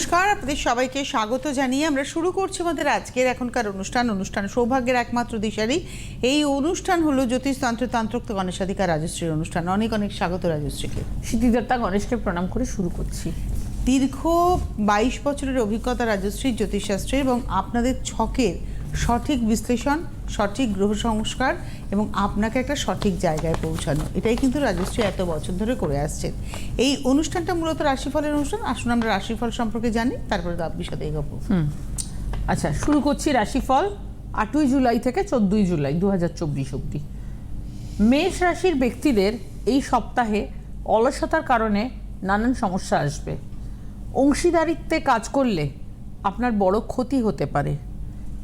নমস্কার আপনাদের সবাইকে স্বাগত জানিয়ে আমরা শুরু করছি আমাদের আজকের এখনকার অনুষ্ঠান। অনুষ্ঠান সৌভাগ্যের একমাত্র দিশারি। এই অনুষ্ঠান হলো জ্যোতিষতন্ত্র তান্ত্রিক গণেশাধিকার রাজশ্রীর অনুষ্ঠান। অনেক অনেক স্বাগত রাজশ্রীকে। সিদ্ধিদাতা গণেশকে প্রণাম করে শুরু করছি। দীর্ঘ বাইশ বছরের অভিজ্ঞতা রাজশ্রীর জ্যোতিষশাস্ত্রে এবং আপনাদের ছকের সঠিক বিশ্লেষণ, সঠিক গ্রহ সংস্কার এবং আপনাকে একটা সঠিক জায়গায় পৌঁছানো। এটাই কিন্তু রাজশ্রী এত বছর ধরে করে আসছেন। এই অনুষ্ঠানটা মূলত রাশিফলের অনুষ্ঠান। আসুন আমরা রাশিফল সম্পর্কে জানি, তারপরে তো বিশদে এগোবো। আচ্ছা শুরু করছি রাশিফল আটই জুলাই থেকে চোদ্দই জুলাই দু হাজার চব্বিশ অব্দি মেষ রাশির ব্যক্তিদের এই সপ্তাহে অলসতার কারণে নানান সমস্যা আসবে। অংশীদারিত্বে কাজ করলে আপনার বড় ক্ষতি হতে পারে।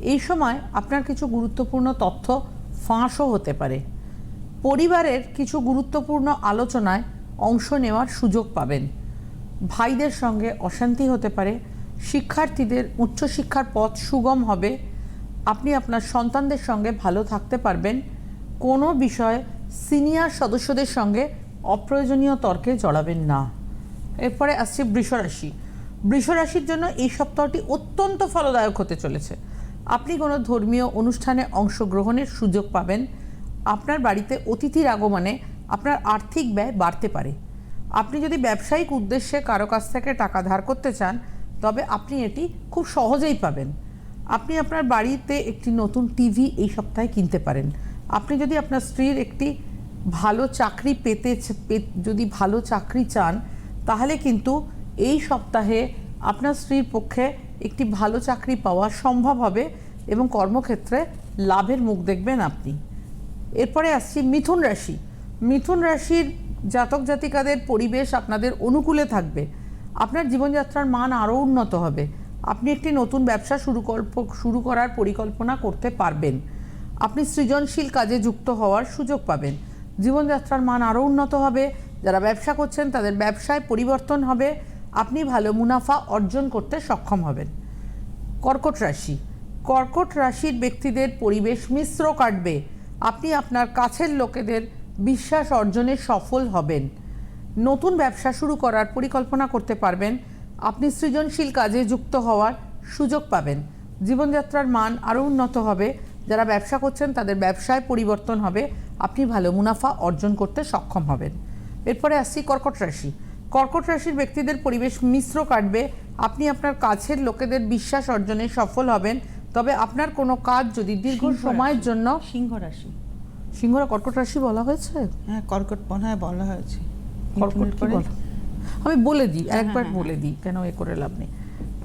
এই সময় আপনার কিছু গুরুত্বপূর্ণ তথ্য ফাঁসও হতে পারে। পরিবারের কিছু গুরুত্বপূর্ণ আলোচনায় অংশ নেওয়ার সুযোগ পাবেন। ভাইদের সঙ্গে অশান্তি হতে পারে। শিক্ষার্থীদের উচ্চশিক্ষার পথ সুগম হবে। আপনি আপনার সন্তানদের সঙ্গে ভালো থাকতে পারবেন। কোনো বিষয়ে সিনিয়র সদস্যদের সঙ্গে অপ্রয়োজনীয় তর্কে জড়াবেন না। এরপরে আসছে বৃষরাশি। বৃষরাশির জন্য এই সপ্তাহটি অত্যন্ত ফলদায়ক হতে চলেছে। আপনি কোনো ধর্মীয় অনুষ্ঠানে অংশগ্রহণের সুযোগ পাবেন। আপনার বাড়িতে অতিথির আগমনে আপনার আর্থিক ব্যয় বাড়তে পারে। আপনি যদি ব্যবসায়িক উদ্দেশ্যে কারও কাছ থেকে টাকা ধার করতে চান, তবে আপনি এটি খুব সহজেই পাবেন। আপনি আপনার বাড়িতে একটি নতুন টিভি এই সপ্তাহে কিনতে পারেন। আপনি যদি আপনার স্ত্রীর একটি ভালো চাকরি পেতে যদি ভালো চাকরি চান, তাহলে কিন্তু এই সপ্তাহে আপনার স্ত্রীর পক্ষে একটি ভালো চাকরি পাওয়া সম্ভব হবে এবং কর্মক্ষেত্রে লাভের মুখ দেখবেন আপনি। এরপরে আসছি মিথুন রাশি। মিথুন রাশির জাতক জাতিকাদের পরিবেশ আপনাদের অনুকূলে থাকবে। আপনার জীবনযাত্রার মান আরও উন্নত হবে। আপনি একটি নতুন ব্যবসা শুরু শুরু করার পরিকল্পনা করতে পারবেন। আপনি সৃজনশীল কাজে যুক্ত হওয়ার সুযোগ পাবেন। জীবনযাত্রার মান আরও উন্নত হবে। যারা ব্যবসা করছেন তাদের ব্যবসায় পরিবর্তন হবে। আপনি ভালো মুনাফা অর্জন করতে সক্ষম হবেন। কর্কট রাশি। কর্কট রাশির ব্যক্তিদের পরিবেশ মিশ্র কাটবে। আপনি আপনার কাছের লোকেদের বিশ্বাস অর্জনে সফল হবেন। নতুন ব্যবসা শুরু করার পরিকল্পনা করতে পারবেন। আপনি সৃজনশীল কাজে যুক্ত হওয়ার সুযোগ পাবেন। জীবনযাত্রার মান আরও উন্নত হবে। যারা ব্যবসা করছেন, তাদের ব্যবসায় পরিবর্তন হবে। আপনি ভালো মুনাফা অর্জন করতে সক্ষম হবেন। এরপরে আসছি কর্কট রাশি। কর্কট রাশির ব্যক্তিদের পরিবেশ মিশ্র কাটবে। আপনি আপনার কাছের লোকেদের বিশ্বাস অর্জনে সফল হবেন। তবে আপনার কোনো কাজ যদি দীর্ঘ সময়ের জন্য সিংহ রাশি। সিংহরা কর্কট রাশি বলা হয়েছে? হ্যাঁ কর্কট মনে বলা হয়েছে। কর্কট বলা? আমি বলে দিই হ্যাঁ, একবার হ্যাঁ, বলে দিই কেন এ করে লাভ নেই।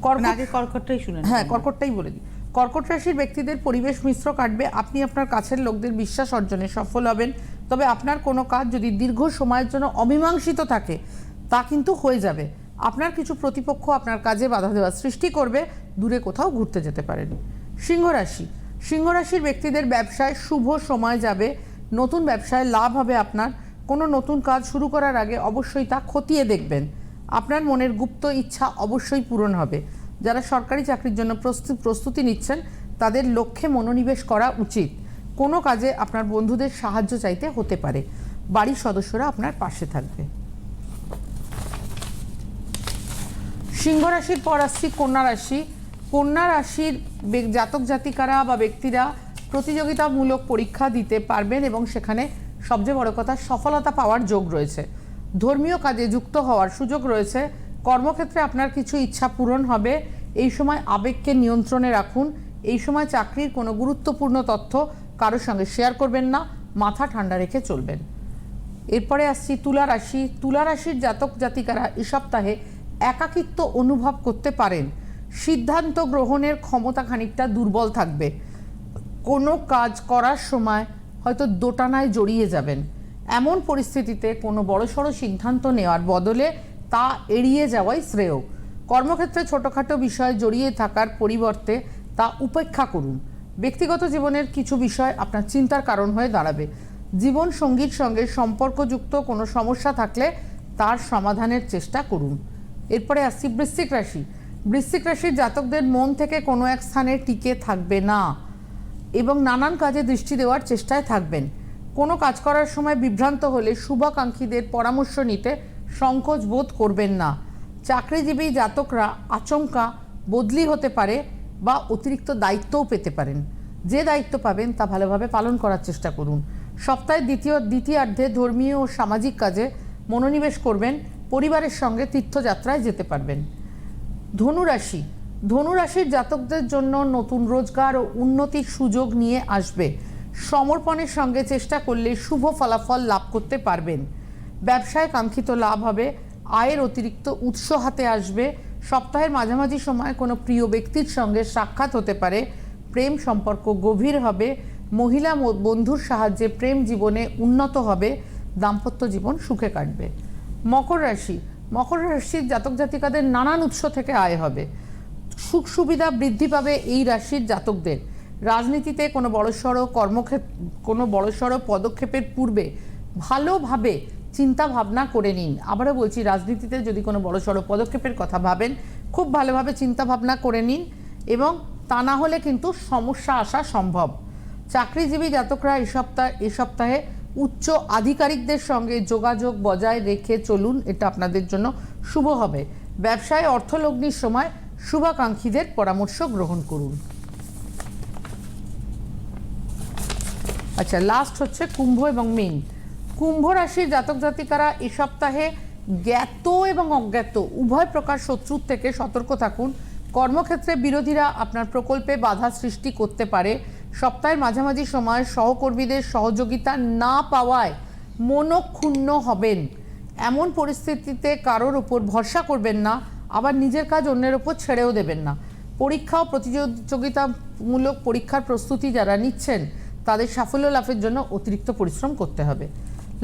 মানে আগে কর্কটটাই শুনে হ্যাঁ কর্কটটাই বলে দিই। কর্কট রাশির ব্যক্তিদের পরিবেশ মিশ্র কাটবে। আপনি আপনার কাছের লোকদের বিশ্বাস অর্জনে সফল হবেন। তবে আপনার কোনো কাজ যদি দীর্ঘ সময়ের জন্য অমীমাংসিত থাকে তা কিন্তু হয়ে যাবে। আপনার কিছু প্রতিপক্ষ আপনার কাজে বাধা দেওয়ার সৃষ্টি করবে, দূরে কোথাও ঘুরতে যেতে পারেন। সিংহ রাশি সিংহ রাশির ব্যক্তিদের ব্যবসায় শুভ সময় যাবে, নতুন ব্যবসায় লাভ হবে আপনার, কোনো নতুন কাজ শুরু করার আগে অবশ্যই তা খতিয়ে দেখবেন। আপনার মনের গুপ্ত ইচ্ছা অবশ্যই পূরণ হবে। যারা সরকারি চাকরির জন্য প্রস্তু- প্রস্তুতি নিচ্ছেন, তাদের লক্ষ্যে মনোনিবেশ করা উচিত। কোনো কাজে আপনার বন্ধুদের সাহায্য চাইতে হতে পারে। বাড়ির সদস্যরা আপনার পাশে থাকবে। সিংহ রাশির পর আসছি, কন্যা রাশি। কন্যা রাশির জাতক জাতিকারা বা ব্যক্তিরা প্রতিযোগিতামূলক পরীক্ষা দিতে পারবেন এবং সেখানে সবচেয়ে বড় কথা সফলতা পাওয়ার যোগ রয়েছে। ধর্মীয় কাজে যুক্ত হওয়ার সুযোগ রয়েছে। কর্মক্ষেত্রে আপনার কিছু ইচ্ছা পূরণ হবে। এই সময় আবেগকে নিয়ন্ত্রণে রাখুন। এই সময় চাকরির কোনো গুরুত্বপূর্ণ তথ্য কারোর সঙ্গে শেয়ার করবেন না। মাথা ঠান্ডা রেখে চলবেন। এরপরে আসছি তুলা রাশি। তুলা রাশির জাতক জাতিকারা এ সপ্তাহে একাকিত্ব অনুভব করতে পারেন। সিদ্ধান্ত গ্রহণের ক্ষমতা খানিকটা দুর্বল থাকবে। কোনো কাজ করার সময় হয়তো দোটানায় জড়িয়ে যাবেন। এমন পরিস্থিতিতে কোনো বড়সড় সিদ্ধান্ত নেওয়ার বদলে তা এড়িয়ে যাওয়াই শ্রেয়। কর্মক্ষেত্রে ছোটোখাটো বিষয়ে জড়িয়ে থাকার পরিবর্তে তা উপেক্ষা করুন। ব্যক্তিগত জীবনের কিছু বিষয় আপনার চিন্তার কারণ হয়ে দাঁড়াবে। জীবন সঙ্গীর সঙ্গে সম্পর্কযুক্ত কোনো সমস্যা থাকলে তার সমাধানের চেষ্টা করুন। এরপরে আসছি বৃশ্চিক রাশি। বৃশ্চিক রাশির জাতকদের মন থেকে কোনো এক স্থানে টিকে থাকবে না এবং নানান কাজে দৃষ্টি দেওয়ার চেষ্টায় থাকবেন। কোনো কাজ করার সময় বিভ্রান্ত হলে শুভাকাঙ্ক্ষীদের পরামর্শ নিতে সংকোচ বোধ করবেন না। চাকরিজীবী জাতকরা আচমকা বদলি হতে পারে বা অতিরিক্ত দায়িত্বও পেতে পারেন। যে দায়িত্ব পাবেন তা ভালোভাবে পালন করার চেষ্টা করুন। সপ্তাহের দ্বিতীয়, দ্বিতীয়ার্ধে ধর্মীয় ও সামাজিক কাজে মনোনিবেশ করবেন পরিবারের সঙ্গে তীর্থযাত্রায় যেতে পারবেন। ধনুরাশি। ধনুরাশির জাতকদের জন্য নতুন রোজগার ও উন্নতির সুযোগ নিয়ে আসবে। সমর্পণের সঙ্গে চেষ্টা করলে শুভ ফলাফল লাভ করতে পারবেন। ব্যবসায় কাঙ্ক্ষিত লাভ হবে, আয়ের অতিরিক্ত উৎস হাতে আসবে, সপ্তাহের মাঝামাঝি সময় কোনো প্রিয় ব্যক্তির সঙ্গে সাক্ষাৎ হতে পারে, প্রেম সম্পর্ক গভীর হবে, মহিলা বন্ধুর সাহায্যে প্রেম জীবনে উন্নত হবে, দাম্পত্য জীবন সুখে কাটবে। মকর রাশি। মকর রাশির জাতক জাতিকাদের নানান উৎস থেকে আয় হবে। সুখ সুবিধা বৃদ্ধি পাবে এই রাশির জাতকদের। রাজনীতিতে কোনো বড়সড় কর্মক্ষেত্র কোনো বড়সড় পদক্ষেপের পূর্বে ভালোভাবে চিন্তা ভাবনা করে নিন। আবারও বলছি, রাজনীতিতে যদি কোনো বড়সড় পদক্ষেপের কথা ভাবেন, খুব ভালোভাবে চিন্তা ভাবনা করে নিন এবং তা না হলে কিন্তু সমস্যা আসা সম্ভব। চাকরিজীবী জাতকরা এই সপ্তাহ এই সপ্তাহে উচ্চ আধিকারিকদের সঙ্গে যোগাযোগ বজায় রেখে চলুন, এটা আপনাদের জন্য শুভ হবে। ব্যবসায় অর্থলগ্নির সময় শুভাকাঙ্ক্ষীদের পরামর্শ গ্রহণ করুন। আচ্ছা লাস্ট হচ্ছে কুম্ভ এবং মীন। কুম্ভ রাশির জাতক জাতিকারা এ সপ্তাহে জ্ঞাত এবং অজ্ঞাত, উভয় প্রকার শত্রুর থেকে সতর্ক থাকুন। কর্মক্ষেত্রে বিরোধীরা আপনার প্রকল্পে বাধা সৃষ্টি করতে পারে। সপ্তাহের মাঝামাঝি সময় সহকর্মীদের সহযোগিতা না পাওয়ায় মনক্ষুণ্ণ হবেন। এমন পরিস্থিতিতে কারোর উপর ভরসা করবেন না, আবার নিজের কাজ অন্যের ওপর ছেড়েও দেবেন না। পরীক্ষা ও প্রতিযোগিতামূলক পরীক্ষার প্রস্তুতি যারা নিচ্ছেন, তাদের সাফল্য লাভের জন্য অতিরিক্ত পরিশ্রম করতে হবে।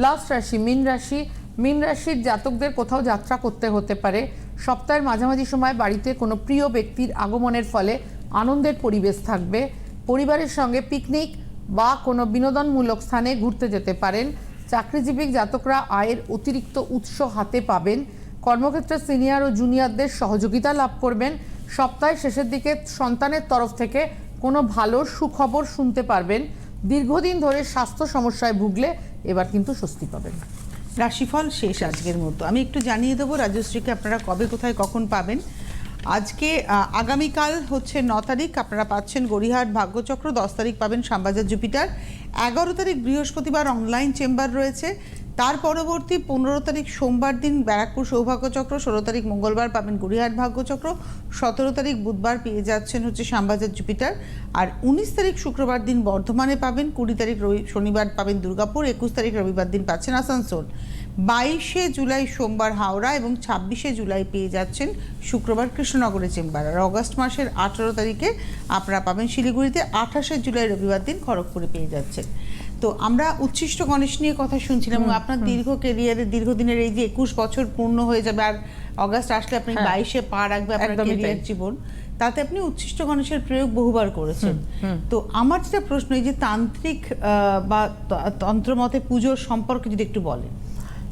লাস্ট রাশি, মীন রাশি, মীন রাশির জাতকদের কোথাও যাত্রা করতে হতে পারে। সপ্তাহের মাঝামাঝি সময় বাড়িতে কোনো প্রিয় ব্যক্তির আগমনের ফলে আনন্দের পরিবেশ থাকবে। পরিবারের সঙ্গে পিকনিক বা কোনো বিনোদনমূলক স্থানে ঘুরতে যেতে পারেন। চাকরিজীবী জাতকরা আয়ের অতিরিক্ত উৎস হাতে পাবেন। কর্মক্ষেত্রে সিনিয়র ও জুনিয়রদের সহযোগিতা লাভ করবেন। সপ্তাহের শেষের দিকে সন্তানের তরফ থেকে কোনো ভালো সুখবর শুনতে পারবেন। দীর্ঘদিন ধরে স্বাস্থ্য সমস্যায় ভুগলে এবার কিন্তু স্বস্তি পাবেন। রাশিফল শেষ আজকের মতো। আমি একটু জানিয়ে দেবো রাজশ্রীকে আপনারা কবে, কোথায়, কখন পাবেন। আজকে আগামীকাল হচ্ছে ন তারিখ। আপনারা পাচ্ছেন গড়িহাট ভাগ্যচক্র। দশ তারিখ পাবেন শ্যামবাজার জুপিটার। এগারো তারিখ বৃহস্পতিবার অনলাইন চেম্বার রয়েছে। তার পরবর্তী পনেরো তারিখ সোমবার দিন ব্যারাকপুর সৌভাগ্যচক্র, ষোলো তারিখ মঙ্গলবার পাবেন গড়িহাট ভাগ্যচক্র, সতেরো তারিখ বুধবার পেয়ে যাচ্ছেন হচ্ছে শ্যামবাজার জুপিটার। আর উনিশ তারিখ শুক্রবার দিন বর্ধমানে পাবেন, কুড়ি তারিখ রবি শনিবার পাবেন দুর্গাপুর, একুশ তারিখ রবিবার দিন পাচ্ছেন আসানসোল। বাইশে জুলাই সোমবার হাওড়া এবং ছাব্বিশে জুলাই পেয়ে যাচ্ছেন শুক্রবার কৃষ্ণনগরে চেম্বার আর অগস্ট মাসের আঠেরো তারিখে আপনারা পাবেন শিলিগুড়িতে আঠাশে জুলাই রবিবার দিন খড়গপুরে পেয়ে যাচ্ছেন। তো আমরা উচ্ছিষ্ট গণেশ নিয়ে কথা শুনছিলাম এবং আপনার দীর্ঘ কেরিয়ারে দীর্ঘদিনের এই যে একুশ বছর পূর্ণ হয়ে যাবে আর অগস্ট আসলে আপনি হ্যাঁ। বাইশে পা রাখবে আপনার কেরিয়ার জীবন তাতে আপনি উচ্ছিষ্ট গণেশের প্রয়োগ বহুবার করেছেন। তো আমার যেটা প্রশ্ন এই যে তান্ত্রিক আহ, বা তন্ত্রমতে পুজোর সম্পর্কে যদি একটু বলেন।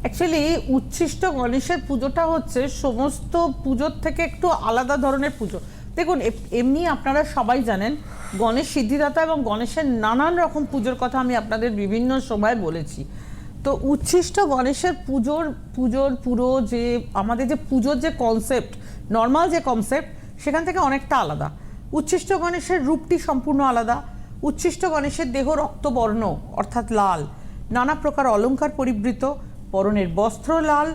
অ্যাকচুয়ালি উচ্ছিষ্ট গণেশের পুজোটা হচ্ছে সমস্ত পুজোর থেকে একটু আলাদা ধরনের পুজো। দেখুন এমনি আপনারা সবাই জানেন, গণেশ সিদ্ধিদাতা এবং গণেশের নানান রকম পুজোর কথা আমি আপনাদের বিভিন্ন সময় বলেছি। তো উচ্ছিষ্ট গণেশের পুজোর পুজোর পুরো যে, আমাদের যে পুজোর যে কনসেপ্ট নর্মাল যে কনসেপ্ট সেখান থেকে অনেকটা আলাদা। উচ্ছিষ্ট গণেশের রূপটি সম্পূর্ণ আলাদা। উচ্ছিষ্ট গণেশের দেহ রক্তবর্ণ, অর্থাৎ লাল। নানা প্রকার অলংকার পরিবৃত। পরনের বস্ত্র লাল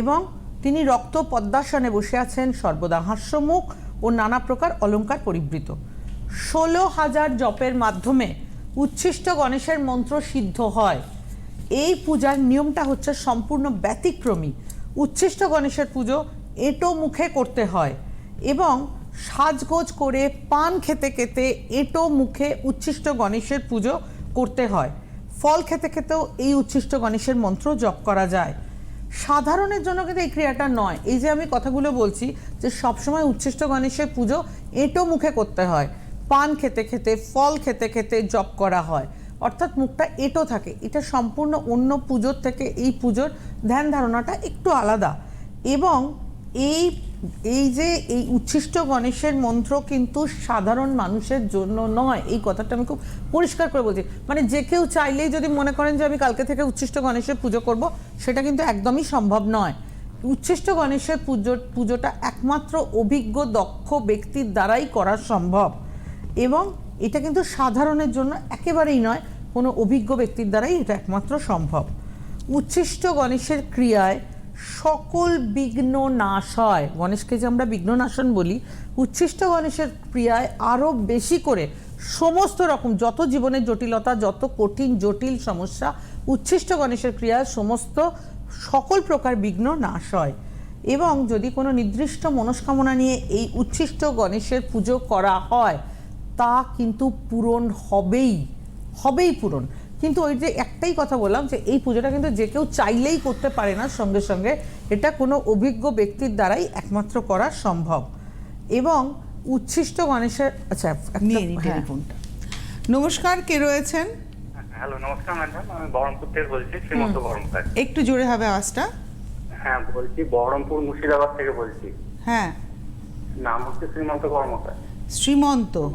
এবং তিনি রক্ত পদ্মাসনে বসে আছেন, সর্বদা হাস্যমুখ ও নানা প্রকার অলঙ্কার পরিবৃত। ষোলো হাজার জপের মাধ্যমে উচ্ছিষ্ট গণেশের মন্ত্র সিদ্ধ হয়। এই পূজার নিয়মটা হচ্ছে সম্পূর্ণ ব্যতিক্রমী। উচ্ছিষ্ট গণেশের পুজো এঁটো মুখে করতে হয় এবং সাজগোজ করে পান খেতে খেতে এঁটো মুখে উচ্ছিষ্ট গণেশের পুজো করতে হয়। ফল খেতে খেতেও এই উচ্ছিষ্ট গণেশের মন্ত্র জপ করা যায়। সাধারণের জন্য কিন্তু এই ক্রিয়াটা নয়। এই যে আমি কথাগুলো বলছি যে সবসময় উচ্ছিষ্ট গণেশের পুজো এঁটো মুখে করতে হয়। পান খেতে খেতে, ফল খেতে খেতে জপ করা হয়। অর্থাৎ মুখটা এঁটো থাকে। এটা সম্পূর্ণ অন্য পুজোর থেকে এই পুজোর ধ্যান ধারণাটা একটু আলাদা। এবং এই এই যে এই উচ্ছিষ্ট গণেশের মন্ত্র কিন্তু সাধারণ মানুষের জন্য নয়। এই কথাটা আমি খুব পরিষ্কার করে বলছি। মানে যে কেউ চাইলেই যদি মনে করেন যে আমি কালকে থেকে উচ্ছিষ্ট গণেশের পুজো করব, সেটা কিন্তু একদমই সম্ভব নয়। উচ্ছিষ্ট গণেশের পুজো, পুজোটা একমাত্র অভিজ্ঞ, দক্ষ ব্যক্তির দ্বারাই করা সম্ভব। এবং এটা কিন্তু সাধারণের জন্য একেবারেই নয়, কোনো অভিজ্ঞ ব্যক্তির দ্বারাই এটা একমাত্র সম্ভব। উচ্ছিষ্ট গণেশের ক্রিয়ায় সকল বিঘ্ন নাশ হয়। গণেশকে যে আমরা বিঘ্ননাশন বলি, উচ্ছিষ্ট গণেশের ক্রিয়ায় আরও বেশি করে সমস্ত রকম যত জীবনের জটিলতা, যত কঠিন, জটিল সমস্যা, উচ্ছিষ্ট গণেশের ক্রিয়ায় সমস্ত সকল প্রকার বিঘ্ন নাশ হয়। এবং যদি কোনো নির্দিষ্ট মনস্কামনা নিয়ে এই উচ্ছিষ্ট গণেশের পুজো করা হয়, তা কিন্তু পূরণ হবেই হবেই পূরণ। কিন্তু ওই যে একটাই কথা বললাম যে এই পুজোটা কিন্তু যে কেউ চাইলেই করতে পারে না সঙ্গে সঙ্গে এটা কোনো অভিজ্ঞ ব্যক্তির দ্বারাই একমাত্র করা সম্ভব। এবং উচ্ছিষ্ট গণেশের আচ্ছা একটা- নিয়ে হ্যাঁ। টেলিফোনটা। নমস্কার কে রয়েছেন? হ্যালো নমস্কার ম্যাডাম আমি বহরমপুর থেকে বলছি শ্রীমন্ত বহরমপুর একটু জোরে হবে আওয়াজটা। হ্যাঁ বলছি বহরমপুর মুর্শিদাবাদ থেকে বলছি। হ্যাঁ। নাম হচ্ছে শ্রীমন্ত কর্মকার শ্রীমন্ত।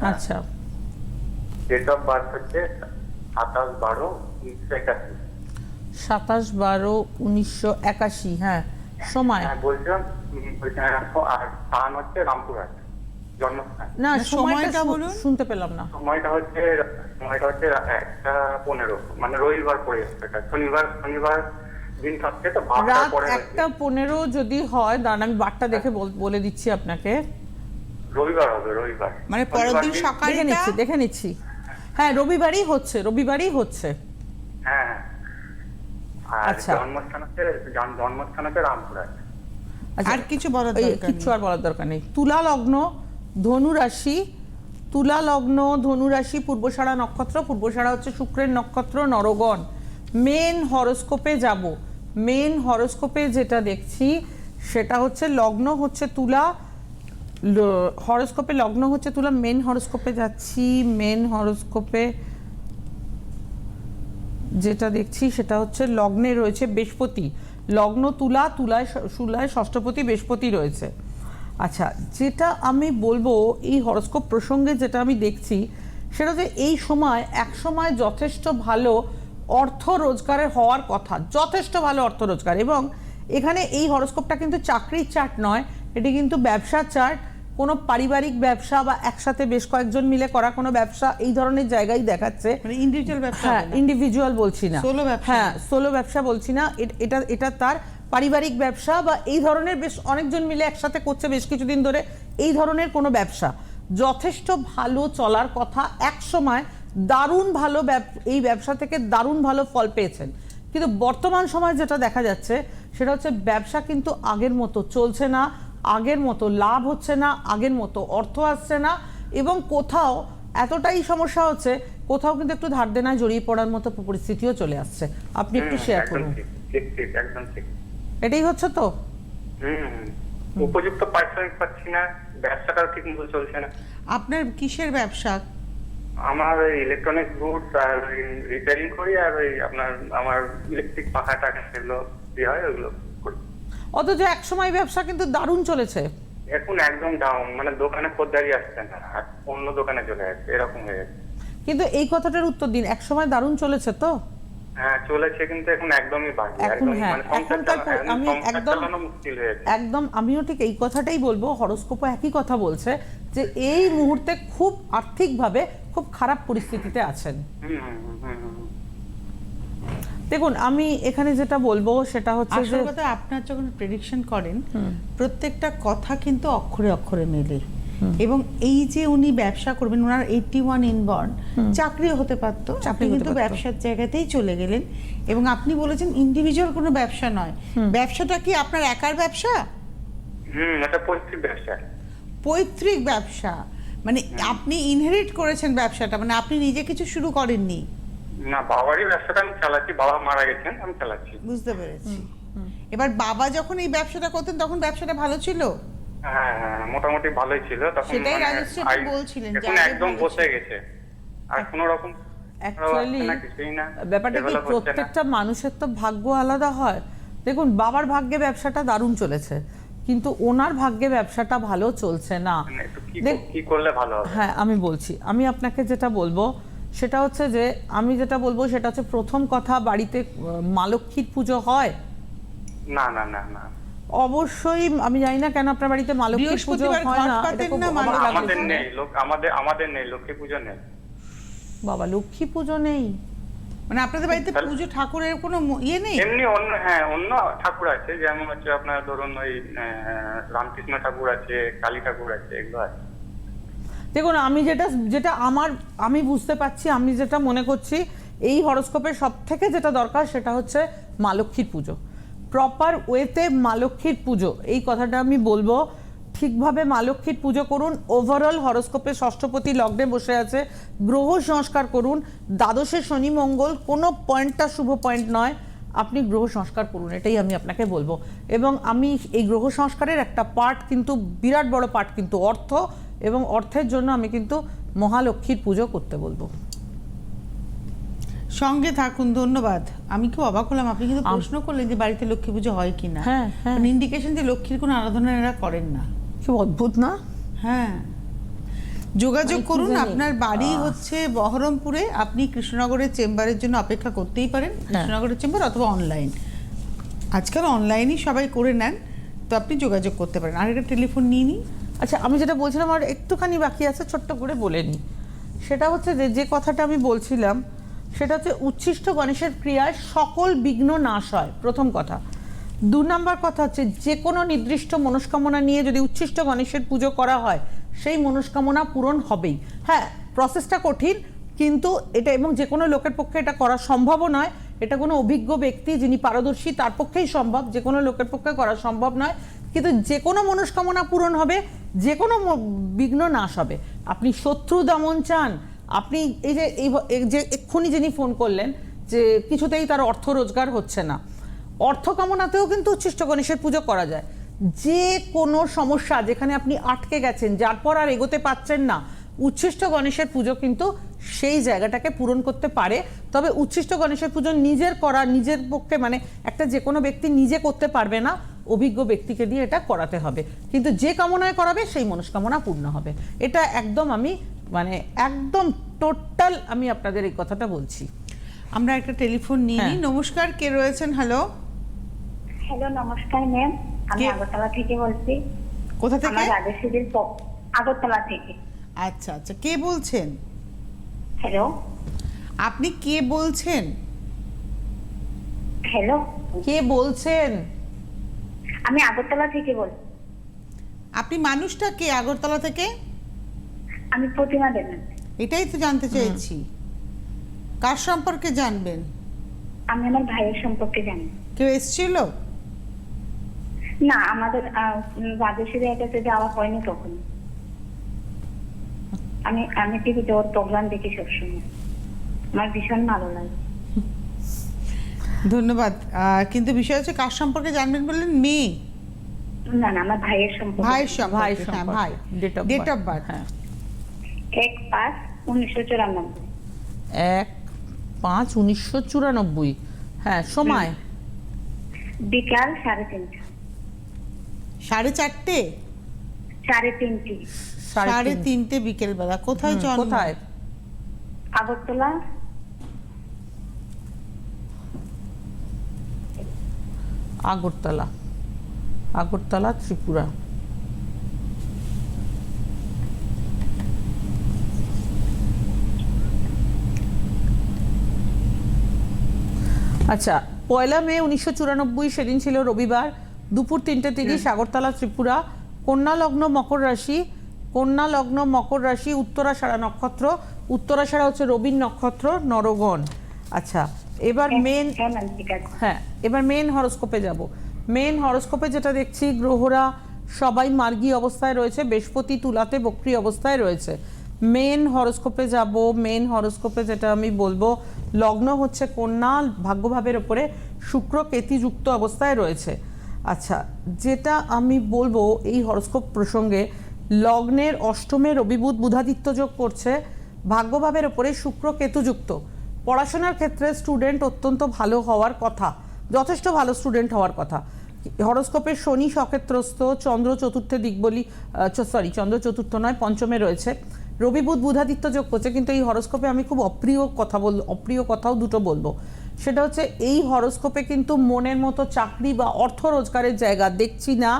আচ্ছা। ডেট অফ বার্থ হচ্ছে সাতাশ বারো উনিশশো একাশি। সাতাশ বারো উনিশশো একাশি হ্যাঁ সময়। হ্যাঁ বলছিলাম আর স্থান হচ্ছে রামপুরহাট জন্মস্থান। না সময়টা বলুন। শুনতে পেলাম না। সময়টা হচ্ছে সময়টা হচ্ছে একটা পনেরো মানে রবিবার যাচ্ছে শনিবার শনিবার রাত একটা পনেরো যদি হয় দাঁড়ান আমি বারটা দেখে বল- বলে দিচ্ছি আপনাকে। রবিবার হবে রবিবার। মানে পরের দিন দেখে নিচ্ছি দেখে নিচ্ছি। হ্যাঁ রবিবারই হচ্ছে রবিবারই হচ্ছে হ্যাঁ হ্যাঁ। আর আচ্ছা। জন্মস্থান হচ্ছে জন- জন্মস্থান হচ্ছে আর কিছু বলার দরকার নেই। আর বলার দরকার নেই তুলা লগ্ন ধনু রাশি তুলা লগ্ন ধনু রাশি পূর্বসারা নক্ষত্র পূর্বসারা হচ্ছে শুক্রের নক্ষত্র নরগণ মেন হরোস্কোপে যাব মেন হরোস্কোপে যেটা দেখছি সেটা হচ্ছে লগ্ন হচ্ছে তুলা হরোস্কোপে লগ্ন হচ্ছে তুলা মেন হরোস্কোপে যাচ্ছি মেন হরোস্কোপে যেটা দেখছি সেটা হচ্ছে লগ্নে রয়েছে বৃহস্পতি। লগ্ন তুলা, তুলায় তুলায় ষষ্ঠপতি, বৃহস্পতি রয়েছে। আচ্ছা যেটা আমি বলব এই হরস্কোপ প্রসঙ্গে যেটা আমি দেখছি, সেটা যে এই সময়, এক সময় যথেষ্ট ভালো অর্থ রোজগারের হওয়ার কথা, যথেষ্ট ভালো অর্থ রোজগার এবং এখানে এই হরস্কোপটা কিন্তু চাকরির চার্ট নয়, এটি কিন্তু ব্যবসার চার্ট। কোনো পারিবারিক ব্যবসা বা একসাথে বেশ কয়েকজন মিলে করা কোনো ব্যবসা এই ধরনের জায়গায় দেখাচ্ছে। মানে ইন্ডিভিজুয়াল ব্যবসা হ্যাঁ ইন্ডিভিজুয়াল বলছি না। Solo ব্যবসা? হ্যাঁ সোলো ব্যবসা বলছি না। এটা এটা তার পারিবারিক ব্যবসা বা এই ধরনের বেশ অনেকজন মিলে একসাথে করছে বেশ কিছুদিন ধরে এই ধরনের কোনো ব্যবসা। যথেষ্ট ভালো চলার কথা এক সময় দারুণ ভালো ব্যব- এই ব্যবসা থেকে দারুণ ভালো ফল পেয়েছেন। কিন্তু বর্তমান সময় যেটা দেখা যাচ্ছে সেটা হচ্ছে ব্যবসা কিন্তু আগের মতো চলছে না। আগের মতো লাভ হচ্ছে না আগের মতো অর্থ আসছে না এবং কোথাও এতটাই সমস্যা হচ্ছে কোথাও কিন্তু একটু ধার দেনায় জড়িয়ে পড়ার মতো পরিস্থিতিও চলে আসছে। আপনি একটু শেয়ার করুন। ঠিক ঠিক ঠিক একদম ঠিক। এটাই হচ্ছে তো? উপযুক্ত পারিশ্রমিক পাচ্ছি না ব্যবসাটাও ঠিক মতো চলছে না। আপনার কিসের ব্যবসা? আমার ইলেকট্রনিক গুডস আর রিপেয়ারিং করি আর ওই আপনার আমার ইলেকট্রিক পাখা টাকা সেগুলো দিয়ে হয় ওগুলো। অথচ এক সময় ব্যবসা কিন্তু দারুণ চলেছে। এখন একদম ডাউন মানে দোকানে খদ্দারি আসছে না আর অন্য দোকানে চলে যাচ্ছে এরকম হয়ে যাচ্ছে কিন্তু এই কথাটার উত্তর দিন এক সময় দারুণ চলেছে তো? হ্যাঁ চলেছে কিন্তু এখন একদমই এখন হ্যাঁ, মানে এখনকার আমি একদম- আমিও ঠিক এই কথাটাই বলব হরস্কোপও একই কথা বলছে যে এই মুহূর্তে খুব আর্থিকভাবে খুব খারাপ পরিস্থিতিতে আছেন। হুম হুম হুম হুম হুম। দেখুন আমি এখানে যেটা বলব সেটা হচ্ছে যে কথা আপনার যখন প্রেডিকশন করেন প্রত্যেকটা কথা কিন্তু অক্ষরে অক্ষরে মেলে। এবং এই যে উনি ব্যবসা করবেন ওনার এইটটি ওয়ান ইনবর্ন চাকরিও হতে পারত। চাকরি আপনি কিন্তু। ব্যবসার জায়গাতেই চলে গেলেন। এবং আপনি বলেছেন ইন্ডিভিজুয়াল কোনো ব্যবসা নয়। ব্যবসাটা কি আপনার একার ব্যবসা? হুম এটা পৈতৃক ব্যবসা। পৈতৃক ব্যবসা। মানে আপনি ইনহেরিট করেছেন ব্যবসাটা মানে আপনি নিজে কিছু শুরু করেননি। না বাবারই ব্যবসাটা আমি চালাচ্ছি বাবা মারা গেছেন আমি চালাচ্ছি। বুঝতে পেরেছি। এবার বাবা যখন এই ব্যবসাটা করতেন তখন ব্যবসাটা ভালো ছিল? হ্যাঁ হ্যাঁ মোটামুটি ভালোই ছিল। তখন সেটাই মানে রাজশ্রী বলছিলেন যে একদম বসে গেছে। আর কোনো রকম অ্যাকচুয়ালি ব্যাপারটা কি। প্রত্যেকটা মানুষের তো ভাগ্য আলাদা হয়। দেখুন বাবার ভাগ্যে ব্যবসাটা দারুণ চলেছে কিন্তু ওনার ভাগ্যে ব্যবসাটা ভালো চলছে না। মানে কি করলে ভালো হ্যাঁ আমি বলছি আমি আপনাকে যেটা বলব সেটা হচ্ছে যে আমি যেটা বলব সেটা হচ্ছে প্রথম কথা বাড়িতে মা লক্ষ্মীর পুজো হয়? না না না না। অবশ্যই আমি জানি না কেন আপনার বাড়িতে মা লক্ষ্মীর পুজো হয় না। আমাদের নেই লোক আমাদের আমাদের নেই লক্ষ্মী পুজো নেই। বাবা লক্ষ্মী পুজো নেই। মানে আপনাদের বাড়িতে পুজো ঠাকুরের কোনো ইয়ে নেই? এমনি অন্য হ্যাঁ অন্য ঠাকুর আছে যেমন হচ্ছে আপনার ধরুন ওই আহ, রামকৃষ্ণ ঠাকুর আছে কালী ঠাকুর আছে এগুলো আছে। দেখুন, আমি যেটা যেটা আমার, আমি বুঝতে পারছি, আমি যেটা মনে করছি, এই হরস্কোপের সব থেকে যেটা দরকার সেটা হচ্ছে মা লক্ষ্মীর পুজো। প্রপার ওয়েতে মা লক্ষ্মীর পুজো, এই কথাটা আমি বলব। ঠিকভাবে মা লক্ষ্মীর পুজো করুন ওভারঅল হরস্কোপে ষষ্ঠপতি লগ্নে বসে আছে, গ্রহ সংস্কার করুন, দ্বাদশে শনি মঙ্গল, কোনো পয়েন্টটা শুভ পয়েন্ট নয়, আপনি গ্রহ সংস্কার করুন, এটাই আমি আপনাকে বলব। এবং আমি এই গ্রহ সংস্কারের একটা পার্ট কিন্তু, বিরাট বড় পার্ট কিন্তু, অর্থ এবং অর্থের জন্য আমি কিন্তু মহালক্ষ্মীর পুজো করতে বলব। সঙ্গে থাকুন ধন্যবাদ। আমি খুব অবাক হলাম আপনি কিন্তু প্রশ্ন করলেন যে বাড়িতে লক্ষ্মী পুজো হয় কিনা হ্যাঁ, হ্যাঁ। ইন্ডিকেশন যে লক্ষ্মীর কোনো আরাধনা এরা করেন না। কি অদ্ভুত না? হ্যাঁ। যোগাযোগ মানে করুন আপনার বাড়ি হচ্ছে বহরমপুরে। আপনি কৃষ্ণনগরের চেম্বারের জন্য অপেক্ষা করতেই পারেন হ্যাঁ। কৃষ্ণনগরের চেম্বার অথবা অনলাইন আজকাল অনলাইনই সবাই করে নেন তো আপনি যোগাযোগ করতে পারেন। আর একটা টেলিফোন নিয়ে নিই আচ্ছা আমি যেটা বলছিলাম আর একটুখানি বাকি আছে, ছোট্ট করে বলে নিই সেটা হচ্ছে যে যে কথাটা আমি বলছিলাম, সেটা হচ্ছে উচ্ছিষ্ট গণেশের ক্রিয়ায় সকল বিঘ্ন নাশ হয়। প্রথম কথা। দু নম্বর কথা হচ্ছে, যে কোনো নির্দিষ্ট মনস্কামনা নিয়ে যদি উচ্ছিষ্ট গণেশের পুজো করা হয়, সেই মনস্কামনা পূরণ হবেই। হ্যাঁ প্রসেসটা কঠিন, কিন্তু এটা এবং যে কোনো লোকের পক্ষে এটা করা সম্ভবও নয়। এটা কোনো অভিজ্ঞ ব্যক্তি যিনি পারদর্শী, তার পক্ষেই সম্ভব। যে কোনো লোকের পক্ষে করা সম্ভব নয়। কিন্তু যে কোনো মনস্কামনা পূরণ হবে, যে কোনো বিঘ্ন নাশ হবে। আপনি শত্রু দমন চান, আপনি এই যে এই যে এক্ষুনি যিনি ফোন করলেন, যে কিছুতেই তার অর্থ রোজগার হচ্ছে না। অর্থ কামনাতেও কিন্তু উচ্ছিষ্ট গণেশের পুজো করা যায়। যে কোনো সমস্যা যেখানে আপনি আটকে গেছেন, যার পর আর এগোতে পারছেন না, উচ্ছিষ্ট গণেশের পুজো কিন্তু সেই জায়গাটাকে পূরণ করতে পারে। তবে উচ্ছিষ্ট গণেশের পুজো নিজের করা, নিজের পক্ষে মানে একটা যে কোনো ব্যক্তি নিজে করতে পারবে না। অভিজ্ঞ ব্যক্তিকে দিয়ে এটা করাতে হবে। কিন্তু যে কামনায় করাবে সেই মনস্কামনা পূর্ণ হবে। এটা একদম আমি মানে একদম টোটাল আমি আপনাদের এই কথাটা বলছি। আমরা একটা টেলিফোন নিয়ে নিই। হ্যাঁ। নমস্কার কে রয়েছেন? হ্যালো হ্যালো নমস্কার ম্যাম আমি আগরতলা থেকে বলছি। কোথা থেকে? আমার রাজেশ্বরীর আগরতলা থেকে। আচ্ছা আচ্ছা। কে বলছেন? হ্যালো আপনি কে বলছেন? হ্যালো কে বলছেন? আমি আগরতলা থেকে বলছি আপনি মানুষটা কে আগরতলা থেকে? আমি প্রতিমা দেবেন এটাই তো জানতে চাইছি কার সম্পর্কে জানবেন? আমি আমার ভাইয়ের সম্পর্কে জানি। কেউ এসেছিল? না আমাদের রাজেশ্বরীর কাছে যাওয়া হয়নি তখন আমি আমি টিভিতে ওর প্রোগ্রাম দেখি সবসময়। আমার ভীষণ ভালো লাগে। ধন্যবাদ। কিন্তু বিষয় হচ্ছে কার সম্পর্কে জানবেন বললেন? মেয়ে। না না আমার ভাইয়ের সম্পর্কে। ভাইয়ের সম্পর্কে হ্যাঁ ভাই। ডেট অফ বার্থ হ্যাঁ। এক পাঁচ উনিশশো চুরানব্বই। এক পাঁচ উনিশশো চুরানব্বই। হ্যাঁ সময়? বিকাল সাড়ে তিনটা। সাড়ে চারটে? সাড়ে তিনটি। সাড়ে তিনটে বিকেল বেলা কোথায় জন্ম? কোথায়? আগরতলা। আগরতলা। আগরতলা ত্রিপুরা। আচ্ছা পয়লা মে উনিশশো চুরানব্বই সেদিন ছিল রবিবার দুপুর তিনটে তিরিশ আগরতলা ত্রিপুরা। কন্যা লগ্ন মকর রাশি কন্যা লগ্ন মকর রাশি উত্তরাষাঢ়া নক্ষত্র উত্তরাষাঢ়া হচ্ছে রবির নক্ষত্র নরগণ। আচ্ছা এবার মেন হ্যাঁ আছে। হ্যাঁ এবার মেন হরোস্কোপে যাব। মেন হরোস্কোপে যেটা দেখছি গ্রহরা সবাই মার্গী অবস্থায় রয়েছে বৃহস্পতি তুলাতে বক্রি অবস্থায় রয়েছে। মেন হরোস্কোপে যাব মেন হরোস্কোপে যেটা আমি বলব লগ্ন হচ্ছে কন্যা ভাগ্যভাবের ওপরে শুক্র কেতিযুক্ত অবস্থায় রয়েছে। আচ্ছা যেটা আমি বলব এই হরোস্কোপ প্রসঙ্গে লগ্নের অষ্টমে রবিবুধ বুধাদিত্য যোগ করছে ভাগ্যভাবের ওপরে শুক্র কেতুযুক্ত। পড়াশোনার ক্ষেত্রে স্টুডেন্ট অত্যন্ত ভালো হওয়ার কথা, যথেষ্ট ভালো স্টুডেন্ট হওয়ার কথা। হরস্কোপের শনি সক্ষেত্রস্থ, চন্দ্র চতুর্থে দিক দিকবলি সরি চন্দ্র চতুর্থ নয়, পঞ্চমে রয়েছে। রবি, বুধ, বুধাদিত্য যোগ করছে, কিন্তু এই হরস্কোপে আমি খুব অপ্রিয় কথা বল, অপ্রিয় কথাও দুটো বলব। সেটা হচ্ছে, এই হরস্কোপে কিন্তু মনের মতো চাকরি বা অর্থ রোজগারের জায়গা দেখছি না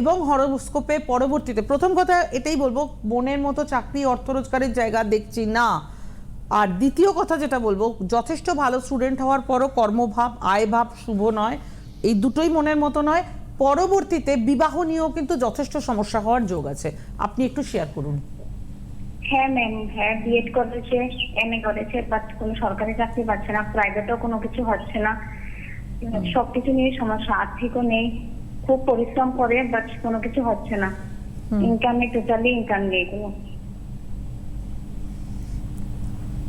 এবং হরোস্কোপে পরবর্তীতে, প্রথম কথা এটাই বলব, মনের মতো চাকরি, অর্থ রোজগারের জায়গা দেখছি না। আর দ্বিতীয় কথা যেটা বলব যথেষ্ট ভালো স্টুডেন্ট হওয়ার পরও কর্মভাব আয়ভাব শুভ নয়। এই দুটোই মনের মতো নয়। পরবর্তীতে বিবাহ নিয়েও কিন্তু যথেষ্ট সমস্যা হওয়ার যোগ আছে। আপনি একটু শেয়ার করুন। হ্যাঁ ম্যাম হ্যাঁ বিএড করেছে এম এ করেছে বাট কোনো সরকারি চাকরি পাচ্ছে না প্রাইভেটও কোনো কিছু হচ্ছে না। সবকিছু নিয়ে সমস্যা আর্থিকও নেই। খুব পরিশ্রম করে বাট কোনো কিছু হচ্ছে না। ইনকাম ইনকামে টোটালি ইনকাম নেই কোনো।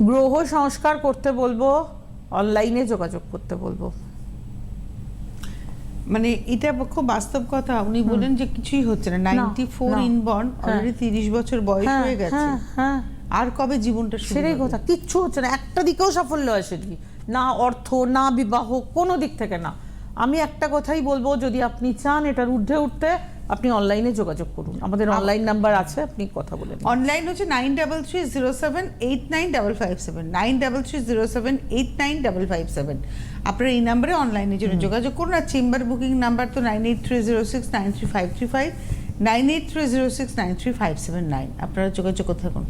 গ্রহ সংস্কার করতে বলব অনলাইনে যোগাযোগ করতে বলব। মানে এটা খুব বাস্তব কথা। উনি বলেন যে কিছুই হচ্ছে না। Ninety four. ইনবর্ন অলরেডি তিরিশ বছর বয়স হ্যাঁ, হয়ে গেছে। হ্যাঁ, হ্যাঁ। আর কবে জীবনটা সেটাই কথা কিচ্ছু হচ্ছে না। একটা দিকেও সাফল্য আসেনি। না অর্থ না বিবাহ কোনো দিক থেকে না। আমি একটা কথাই বলব যদি আপনি চান এটার ঊর্ধ্বে উঠতে আপনি অনলাইনে যোগাযোগ করুন। আমাদের অনলাইন নাম্বার আছে আপনি কথা বলেন অনলাইন হচ্ছে nine double three zero seven eight nine double five seven nine double three zero seven eight nine double five seven আপনারা এই নাম্বারে অনলাইনের জন্য যোগাযোগ করুন। আর চেম্বার বুকিং নাম্বার তো nine eight three zero six nine three five three five nine eight three zero six nine three five seven nine আপনারা যোগাযোগ করতে থাকুন।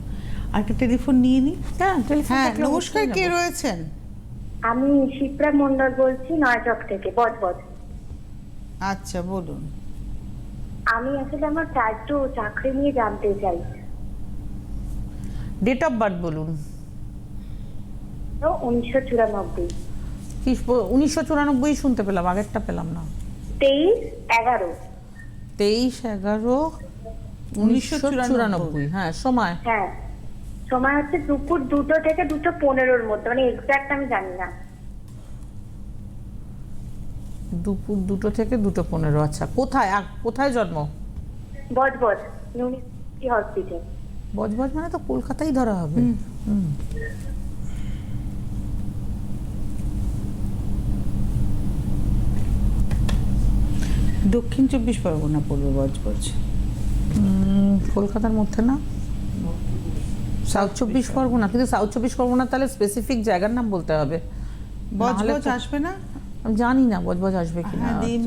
আর একটা টেলিফোন নিয়ে নিই হ্যাঁ হ্যাঁ নমস্কার কে রয়েছেন? আমি শিপ্রা মন্ডল বলছি নয়চক থেকে বজবজ। আচ্ছা বলুন। আমি আসলে আমার একটু চাকরি নিয়ে জানতে চাই। ডেট অফ বার্থ বলুন। উনিশশো চুরানব্বই। উনিশশো চুরানব্বই শুনতে পেলাম আগেরটা পেলাম না। তেইশ এগারো। তেইশ এগারো উনিশশো চুরানব্বই হ্যাঁ সময়। হ্যাঁ সময় হচ্ছে দুপুর দুটো থেকে দুটো পনেরোর মধ্যে মানে এক্সাক্ট আমি জানি না। দুপুর দুটো থেকে দুটো পনেরো আচ্ছা। কোথায়? আ- কোথায় জন্ম? Budge Budge university hospital. বজবজ মানে তো কলকাতাই ধরা হবে। হুম। দক্ষিণ চব্বিশ পরগনা পড়বে বজবজ। উম, কলকাতার মধ্যে না? সাউথ চব্বিশ পরগনা। কিন্তু সাউথ চব্বিশ পরগনা তাহলে স্পেসিফিক জায়গার নাম বলতে হবে। বজবজ আসবে না? আমি জানি না বজবজ আসবে কি না হ্যাঁ, দিন।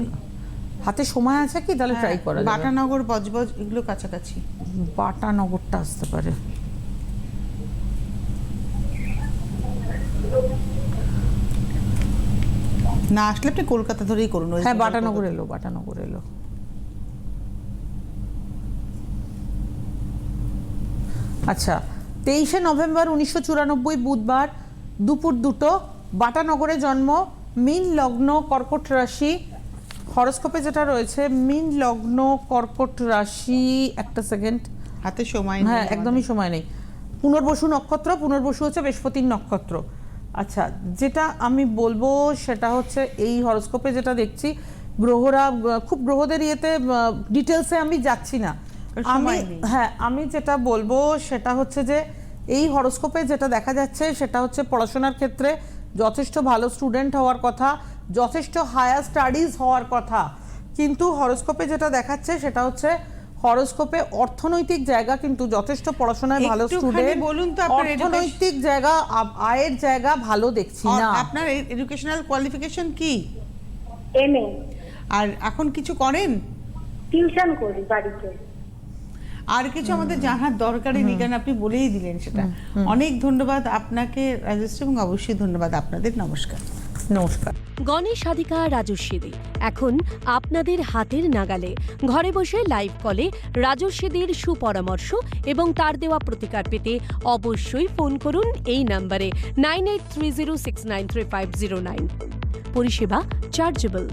হাতে সময় আছে কি? তাহলে ট্রাই করা যাবে। বাটানগর বজবজ এগুলো কাছাকাছি। বাটা নগরটা আসতে পারে। না আসলে আপনি কলকাতা ধরেই করুন হ্যাঁ বাটানগর। এলো বাটানগর এলো। আচ্ছা তেইশে নভেম্বর উনিশশো চুরানব্বই বুধবার দুপুর দুটো বাটানগরে জন্ম মিন লগ্ন কর্কট রাশি হরস্কোপে যেটা রয়েছে মিন লগ্ন কর্কট রাশি একটা সেকেন্ড হাতে সময় হ্যাঁ একদমই সময় নেই। পুনর্বসু নক্ষত্র পুনর্বসু হচ্ছে বৃহস্পতির নক্ষত্র। আচ্ছা যেটা আমি বলব সেটা হচ্ছে এই হরস্কোপে যেটা দেখছি গ্রহরা খুব গ্রহদের ইয়েতে ডিটেলসে আমি যাচ্ছি না। আমি হ্যাঁ আমি যেটা বলব সেটা হচ্ছে যে এই হরস্কোপে যেটা দেখা যাচ্ছে সেটা হচ্ছে পড়াশোনার ক্ষেত্রে যথেষ্ট ভালো স্টুডেন্ট হওয়ার কথা যথেষ্ট হায়ার স্টাডিজ হওয়ার কথা। কিন্তু হরস্কোপে যেটা দেখাচ্ছে সেটা হচ্ছে হরস্কোপে অর্থনৈতিক জায়গা কিন্তু যথেষ্ট পড়াশোনায় ভালো স্টুডেন্ট বলুন তো অর্থনৈতিক জায়গা আয়ের জায়গা ভালো দেখছি না। আপনার এডুকেশনাল কোয়ালিফিকেশন কি? এম এ আর এখন কিছু করেন? টিউশন করি বাড়িতে। আর কিছু আমাদের জানার দরকারই নেই কারণ আপনি বলেই দিলেন সেটা। অনেক ধন্যবাদ আপনাকে রাজশ্রী এবং অবশ্যই ধন্যবাদ আপনাদের। নমস্কার। নমস্কার। গণেশ সাধিকা রাজস্বী দে এখন আপনাদের হাতের নাগালে ঘরে বসে লাইভ কলে রাজস্বীদের সুপরামর্শ এবং তার দেওয়া প্রতিকার পেতে অবশ্যই ফোন করুন এই নাম্বারে nine eight three zero six nine three five zero nine. পরিষেবা চার্জেবল।